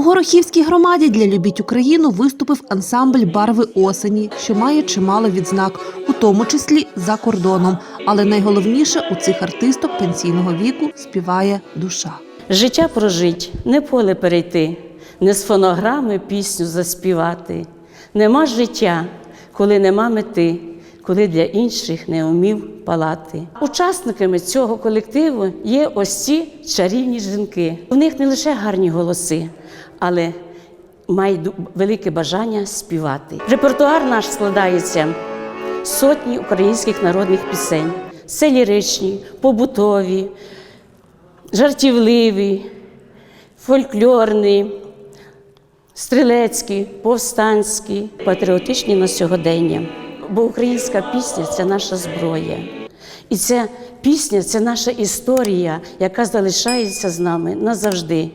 У Горохівській громаді для Любіть Україну виступив ансамбль Барви осені, що має чимало відзнак, у тому числі за кордоном. Але найголовніше у цих артисток пенсійного віку співає душа. Життя прожить, не поле перейти, не з фонограми пісню заспівати. Нема життя, коли нема мети, коли для інших не умів палати. Учасниками цього колективу є ось ці чарівні жінки. У них не лише гарні голоси, але ду- велике бажання співати. Репертуар наш складається сотні українських народних пісень. Це ліричні, побутові, жартівливі, фольклорні, стрілецькі, повстанські, патріотичні на сьогодення. Бо українська пісня це наша зброя. І ця пісня це наша історія, яка залишається з нами назавжди.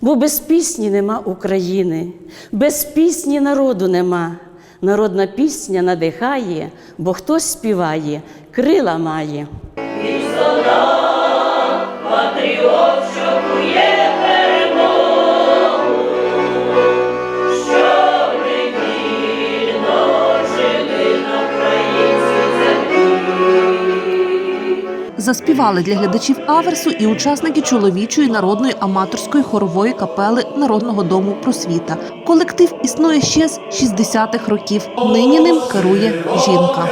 Бо без пісні нема України, без пісні народу нема. Народна пісня надихає, бо хтось співає, крила має. Заспівали для глядачів аверсу і учасники чоловічої народної аматорської хорової капели Народного дому просвіта. Колектив існує ще з 60-х років. Нині ним керує жінка.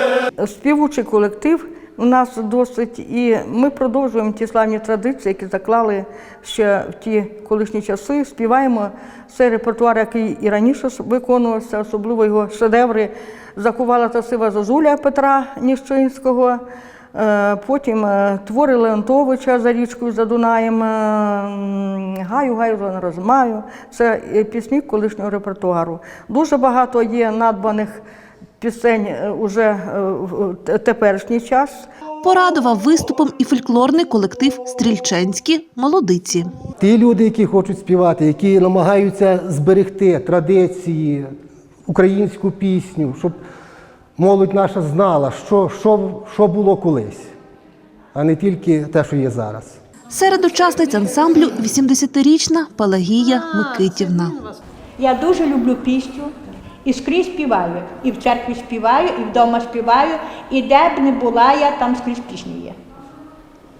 Співучий колектив у нас досить, і ми продовжуємо ті славні традиції, які заклали ще в ті колишні часи. Співаємо цей репертуар, який і раніше виконувався, особливо його шедеври закувала та сива зозуля Петра Ніщинського. Е, Потім е, твори Леонтовича за річкою за Дунаєм, е, Гаю, гаю розмаю. Це пісні колишнього репертуару. Дуже багато є надбаних пісень уже в теперішній час. Порадував виступом і фольклорний колектив Стрільченські молодиці. Ті люди, які хочуть співати, які намагаються зберегти традиції, українську пісню, щоб молодь наша знала, що, що, що було колись, а не тільки те, що є зараз. Серед учасниць ансамблю 80-річна Пелагія Микитівна. Я дуже люблю пісню і скрізь співаю. І в церкві співаю, і вдома співаю, і де б не була я, там скрізь пісні є.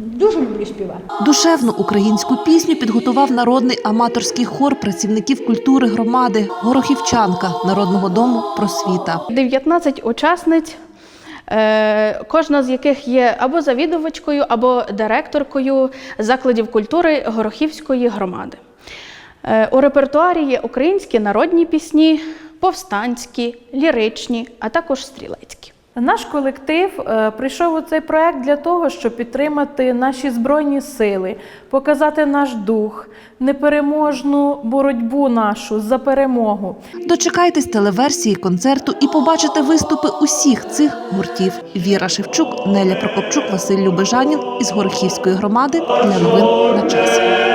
Дуже люблю співати. Душевну українську пісню підготував народний аматорський хор працівників культури громади Горохівчанка Народного дому просвіта. 19 учасниць, е, кожна з яких є або завідувачкою, або директоркою закладів культури Горохівської громади. Е, У репертуарі є українські народні пісні, повстанські, ліричні, а також стрілецькі. Наш колектив е, прийшов у цей проект для того, щоб підтримати наші збройні сили, показати наш дух, непереможну боротьбу нашу за перемогу. Дочекайтесь телеверсії концерту і побачите виступи усіх цих гуртів. Віра Шевчук, Неля Прокопчук, Василь Любежанін із Горохівської громади для новин на